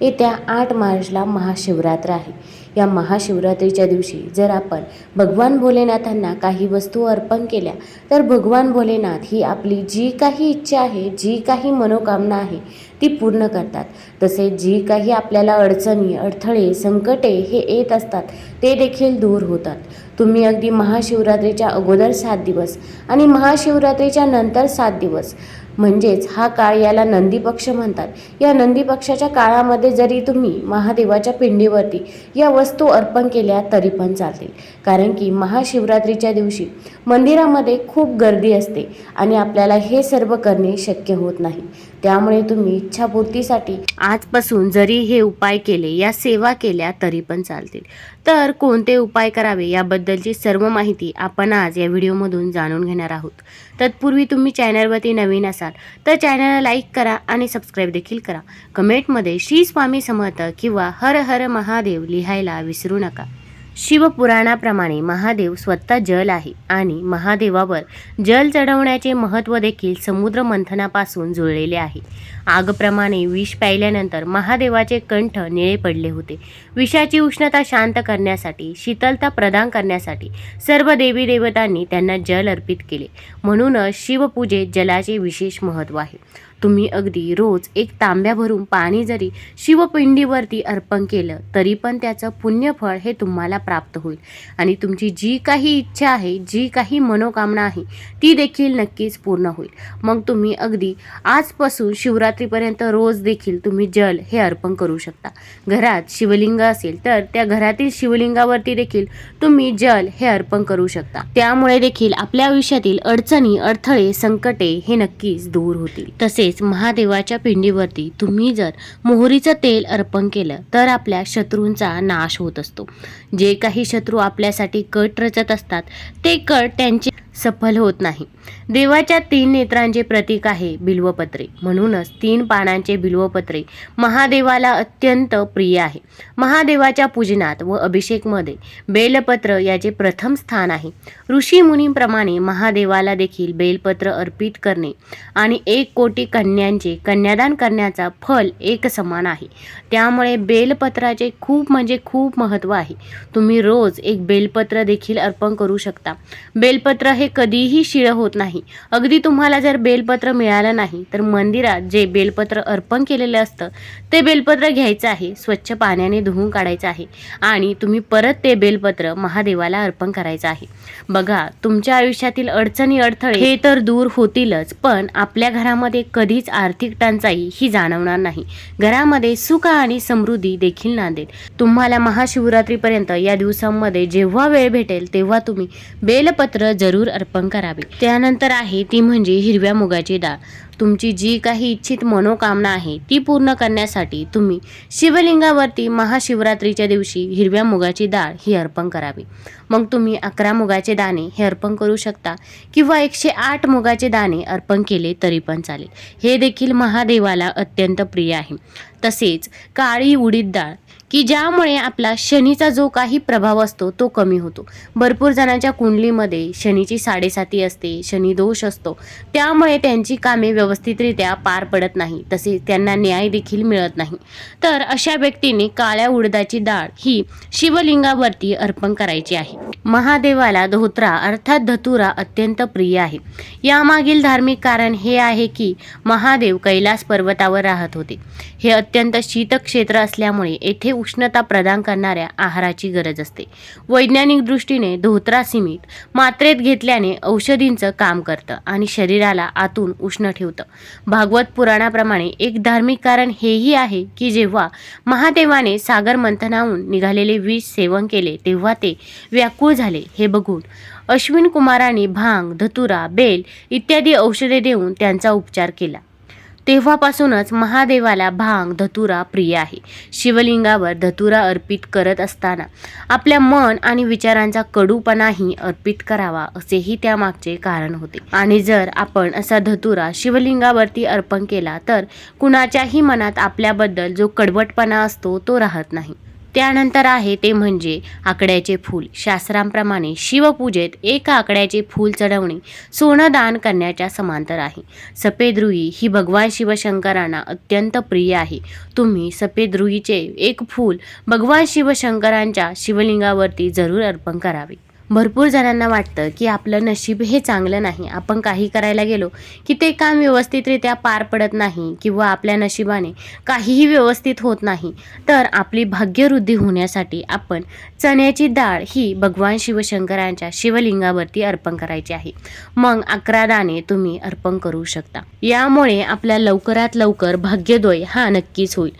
येत्या आठ मार्चला महाशिवरात्र आहे. या महाशिवरात्रीच्या दिवशी जर आपण भगवान भोलेनाथांना काही वस्तू अर्पण केल्या तर भगवान भोलेनाथ ही आपली जी काही इच्छा आहे जी काही मनोकामना आहे ती पूर्ण करतात. तसेच जी काही आपल्याला अडचणी अडथळे संकटे हे येत असतात ते देखील दूर होतात. तुम्ही अगदी महाशिवरात्रीच्या अगोदर सात दिवस आणि महाशिवरात्रीच्या नंतर सात दिवस म्हणजेच हा काळ याला नंदी पक्ष म्हणतात. या नंदी पक्षाच्या काळामध्ये जरी तुम्ही महादेवाच्या पिंडीवरती या वस्तू अर्पण केल्या तरी पण चालतील. कारण की महाशिवरात्रीच्या दिवशी मंदिरामध्ये खूप गर्दी असते आणि आपल्याला हे सर्व करणे शक्य होत नाही. त्यामुळे तुम्ही इच्छापूर्तीसाठी आजपासून जरी हे उपाय केले या सेवा केल्या तरी पण चालतील. तर कोणते उपाय करावे याबद्दलची सर्व माहिती आपण आज या व्हिडिओमधून जाणून घेणार आहोत. तत्पूर्वी तुम्ही चॅनलवरती नवीन असाल तर चॅनलला लाईक करा आणि सबस्क्राईब देखील करा. कमेंटमध्ये श्री स्वामी समर्थ किंवा हर हर महादेव लिहायला विसरू नका. शिवपुराणाप्रमाणे महादेव स्वतः जल आहे आणि महादेवावर जल चढवण्याचे महत्त्व देखील समुद्र मंथनापासून जुळलेले आहे. आगप्रमाणे विष प्यायल्यानंतर महादेवाचे कंठ निळे पडले होते. विषाची उष्णता शांत करण्यासाठी शीतलता प्रदान करण्यासाठी सर्व देवी देवतांनी त्यांना जल अर्पित केले. म्हणूनच शिवपूजेत जलाचे विशेष महत्त्व आहे. तुम्ही अगदी रोज एक तांब्या भरून पाणी जरी शिवपिंडीवरती अर्पण केलं तरी पण त्याचं पुण्यफळ हे तुम्हाला प्राप्त होईल. आणि तुमची जी काही इच्छा आहे जी काही मनोकामना आहे ती देखील नक्कीच पूर्ण होईल. मग तुम्ही अगदी आजपासून शिवरात्रीपर्यंत रोज देखील तुम्ही जल हे अर्पण करू शकता. घरात शिवलिंग असेल तर त्या घरातील शिवलिंगावरती देखील तुम्ही जल हे अर्पण करू शकता. त्यामुळे देखील आपल्या आयुष्यातील अडचणी अडथळे संकटे हे नक्कीच दूर होतील. तसेच महादेवाच्या पिंडीवरती तुम्ही जर मोहरीचं तेल अर्पण केलं तर आपल्या शत्रूंचा नाश होत असतो. जे काही शत्रू आपल्यासाठी कट रचत असतात ते कट त्यांचे सफल होत नाही. देवाच्या तीन नेत्रांचे प्रतीक आहे बिल्वपत्रे. म्हणूनच तीन पानांचे बिल्वपत्रे महादेवाला अत्यंत प्रिय आहे. महादेवाच्या पूजनात व अभिषेकमध्ये बेलपत्र याचे प्रथम स्थान आहे. ऋषी मुनींप्रमाणे महादेवाला देखील बेलपत्र अर्पित करणे आणि एक कोटी कन्यांचे कन्यादान करण्याचा फल एक समान आहे. त्यामुळे बेलपत्राचे खूप म्हणजे खूप महत्त्व आहे. तुम्ही रोज एक बेलपत्र देखील अर्पण करू शकता. बेलपत्र हे कधीही शिळ होत नाही. अगदी तुम्हाला जर बेलपत्र मिळालं नाही तर मंदिरात जे बेलपत्र अर्पण केलेलं असतं ते बेलपत्र घ्यायचं आहे स्वच्छ पाण्याने धुवून काढायचं आहे आणि तुम्ही परत ते बेलपत्र महादेवाला अर्पण करायचं आहे. बघा तुमच्या आयुष्यातील अडचणी अडथळे हे तर दूर होतीलच पण आपल्या घरामध्ये कधीच आर्थिक टंचाई ही जाणवणार नाही. घरामध्ये सुख आणि समृद्धी देखील नांदेल तुम्हाला महाशिवरात्रीपर्यंत या दिवसांमध्ये जेव्हा वेळ भेटेल तेव्हा तुम्ही बेलपत्र जरूर अर्पण करावे. त्यानंतर आहे ती म्हणजे हिरव्या मुगाची डाळ. तुमची जी काही इच्छित मनोकामना आहे ती पूर्ण करण्यासाठी तुम्ही शिवलिंगावरती महाशिवरात्रीच्या दिवशी हिरव्या मुगाची डाळ ही अर्पण करावी. मग तुम्ही अकरा मुगाचे दाणे हे अर्पण करू शकता किंवा एकशे आठ मुगाचे दाणे अर्पण केले तरी पण चालेल. हे देखील महादेवाला अत्यंत प्रिय आहे. तसेच काळी उडीद डाळ की ज्यामुळे आपला शनीचा जो काही प्रभाव असतो तो कमी होतो. भरपूर जणांच्या कुंडलीमध्ये शनीची साडेसाती असते शनी दोष असतो. त्यामुळे त्यांची कामे व्यवस्थितरित्या पार पडत नाही तसेच त्यांना न्याय देखील मिळत नाही. तर अशा व्यक्तीने काळ्या उडदाची डाळ ही शिवलिंगावरती अर्पण करायची आहे. महादेवाला धोत्रा अर्थात धतुरा अत्यंत प्रिय आहे. यामागील धार्मिक कारण हे आहे की महादेव कैलास पर्वतावर राहत होते. हे अत्यंत शीत क्षेत्र असल्यामुळे येथे उष्णता प्रदान करणाऱ्या आहाराची गरज असते. वैज्ञानिक दृष्टीने धोत्रा सीमित मात्रेत घेतल्याने औषधींचं काम करतं आणि शरीराला आतून उष्ण ठेवतं. भागवत पुराणाप्रमाणे एक धार्मिक कारण हेही आहे की जेव्हा महादेवाने सागर मंथनाहून निघालेले विष सेवन केले तेव्हा ते व्याकुळ झाले. हे बघून अश्विन कुमारांनी भांग धतुरा बेल इत्यादी औषधे देऊन त्यांचा उपचार केला. तेव्हापासूनच महादेवाला भांग धतुरा प्रिय आहे. शिवलिंगावर धतुरा अर्पित करत असताना आपल्या मन आणि विचारांचा कडूपणाही अर्पित करावा असेही त्यामागचे कारण होते. आणि जर आपण असा धतुरा शिवलिंगावरती अर्पण केला तर कुणाच्याही मनात आपल्याबद्दल जो कडवटपणा असतो तो राहत नाही. त्यानंतर आहे ते म्हणजे आकड्याचे फूल. शास्त्रांप्रमाणे शिवपूजेत एका आकड्याचे फूल चढवणे सोनं दान करण्याच्या समांतर आहे. सफेद रुई ही भगवान शिवशंकरांना अत्यंत प्रिय आहे. तुम्ही सफेद रुईचे एक फूल भगवान शिवशंकरांच्या शिवलिंगावरती जरूर अर्पण करावे. भरपूर जणांना वाटतं की आपलं नशीब हे चांगलं नाही. आपण काही करायला गेलो की ते काम व्यवस्थितरित्या पार पडत नाही किंवा आपल्या नशिबाने काहीही व्यवस्थित होत नाही. तर आपली भाग्यवृद्धी होण्यासाठी आपण चण्याची डाळ ही भगवान शिवशंकरांच्या शिवलिंगावरती अर्पण करायची आहे. मग अकरा दाणे तुम्ही अर्पण करू शकता. यामुळे आपल्या लवकरात लवकर भाग्योदय हा नक्कीच होईल.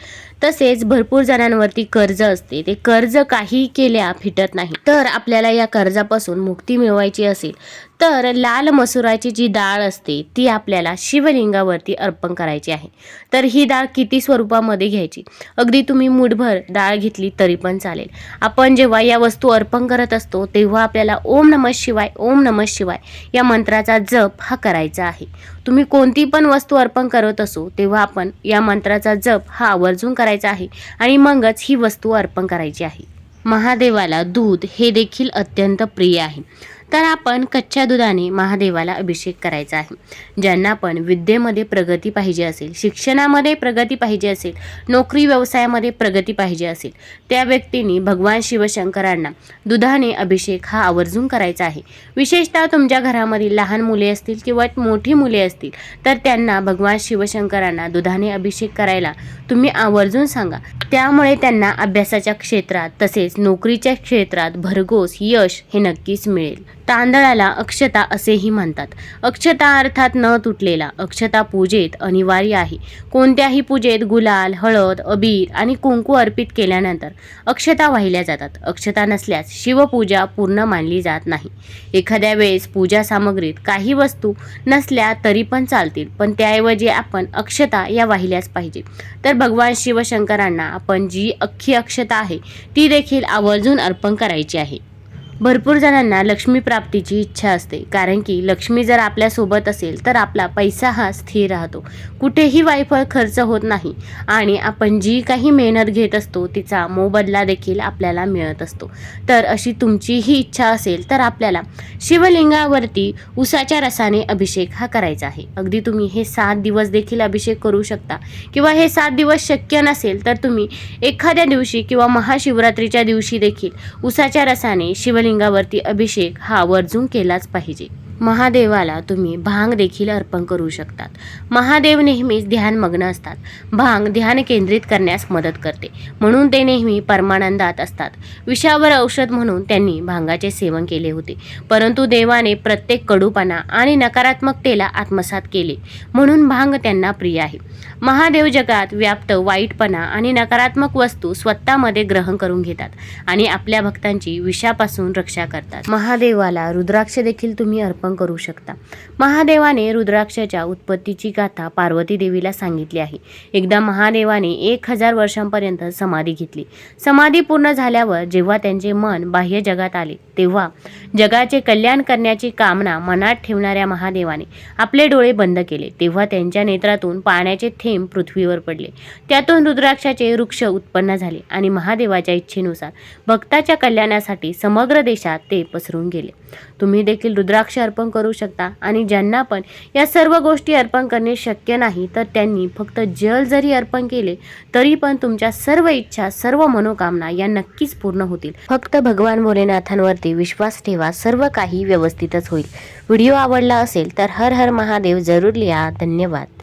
तसेच भरपूर जणांवरती कर्ज असते. ते कर्ज काही केल्या फिटत नाही. तर आपल्याला या कर्जापासून मुक्ती मिळवायची असेल तर लाल मसुराची जी डाळ असते ती आपल्याला शिवलिंगावरती अर्पण करायची आहे. तर ही डाळ किती स्वरूपामध्ये घ्यायची? अगदी तुम्ही मुठभर डाळ घेतली तरी पण चालेल. आपण जेव्हा या वस्तू अर्पण करत असतो तेव्हा आपल्याला ओम नमः शिवाय ओम नमः शिवाय या मंत्राचा जप हा करायचा आहे. तुम्ही कोणती पण वस्तू अर्पण करत असो तेव्हा आपण या मंत्राचा जप हा आवर्जून करायचा आहे आणि मगच ही वस्तू अर्पण करायची आहे. महादेवाला दूध हे देखील अत्यंत प्रिय आहे. तर आपण कच्च्या दुधाने महादेवाला अभिषेक करायचा आहे. ज्यांना पण विद्येमध्ये प्रगती पाहिजे असेल शिक्षणामध्ये प्रगती पाहिजे असेल नोकरी व्यवसायामध्ये प्रगती पाहिजे असेल त्या व्यक्तींनी भगवान शिवशंकरांना दुधाने अभिषेक हा आवर्जून करायचा आहे. विशेषतः तुमच्या घरामधील लहान मुले असतील किंवा मोठी मुले असतील तर त्यांना भगवान शिवशंकरांना दुधाने अभिषेक करायला तुम्ही आवर्जून सांगा. त्यामुळे त्यांना अभ्यासाच्या क्षेत्रात तसेच नोकरीच्या क्षेत्रात भरघोस यश हे नक्कीच मिळेल. तांदळाला अक्षता असेही म्हणतात. अक्षता अर्थात न तुटलेला अक्षता पूजेत अनिवार्य आहे. कोणत्याही पूजेत गुलाल हळद अबीर आणि कुंकू अर्पित केल्यानंतर अक्षता वाहिल्या जातात. अक्षता नसल्यास शिवपूजा पूर्ण मानली जात नाही. एखाद्या वेळेस पूजा सामग्रीत काही वस्तू नसल्या तरी पण चालतील पण त्याऐवजी आपण अक्षता या वाहिल्याच पाहिजे. तर भगवान शिवशंकरांना आपण जी अख्खी अक्षता आहे ती देखील आवर्जून अर्पण करायची आहे. भरपूर जणांना लक्ष्मी प्राप्तीची इच्छा असते. कारण की लक्ष्मी जर आपल्यासोबत असेल तर आपला पैसा हा स्थिर राहतो. कुठेही वायफळ खर्च होत नाही आणि आपण जी काही मेहनत घेत असतो तिचा मोबदला देखील आपल्याला मिळत असतो. तर अशी तुमचीही इच्छा असेल तर आपल्याला शिवलिंगावरती उसाच्या रसाने अभिषेक हा करायचा आहे. अगदी तुम्ही हे सात दिवस देखील अभिषेक करू शकता. किंवा हे सात दिवस शक्य नसेल तर तुम्ही एखाद्या दिवशी किंवा महाशिवरात्रीच्या दिवशी देखील उसाच्या रसाने शिवलिंगावरती अभिषेक हा आवर्जून केलाच पाहिजे. महादेवाला तुम्ही भांग देखील अर्पण करू शकतात. महादेव नेहमीच ध्यानमग्न असतात. भांग ध्यान केंद्रित करण्यास मदत करते. म्हणून ते नेहमी परमानंदात असतात. विषावर औषध म्हणून त्यांनी भांगाचे सेवन केले होते. परंतु देवाने प्रत्येक कडूपणा आणि नकारात्मकतेला आत्मसात केले. म्हणून भांग त्यांना प्रिय आहे. महादेव जगात व्याप्त वाईटपणा आणि नकारात्मक वस्तू स्वतःमध्ये ग्रहण करून घेतात आणि आपल्या भक्तांची विषापासून रक्षा करतात. महादेवाला रुद्राक्ष देखील तुम्ही अर्पण करू शकता. महादेवाने रुद्राक्षाच्या उत्पत्तीची गाथा पार्वती देवीला सांगितली आहे. एकदा महादेवाने एक हजार वर्षांपर्यंत समाधी घेतली. समाधी पूर्ण झाल्यावर जेव्हा त्यांचे मन बाह्य जगात आले तेव्हा जगाचे कल्याण करण्याची कामना मनात ठेवणाऱ्या महादेवाने आपले डोळे बंद केले. तेव्हा त्यांच्या नेत्रातून पाण्याचे थेंब पृथ्वीवर पडले. त्यातून रुद्राक्षाचे वृक्ष उत्पन्न झाले आणि महादेवाच्या इच्छेनुसार भक्ताच्या कल्याणासाठी समग्र देशात ते पसरून गेले. तुम्ही देखील रुद्राक्ष अर्पण करू शकता आणि ज्यांना पण या सर्व गोष्टी अर्पण करणे शक्य नाही तर त्यांनी फक्त जल जरी अर्पण केले तरी पण तुमच्या सर्व इच्छा सर्व मनोकामना या नक्कीच पूर्ण होतील. फक्त भगवान भोलेनाथांवरती विश्वास ठेवा सर्व काही व्यवस्थितच होईल. व्हिडिओ आवडला असेल तर हर हर महादेव जरूर लिहा. धन्यवाद.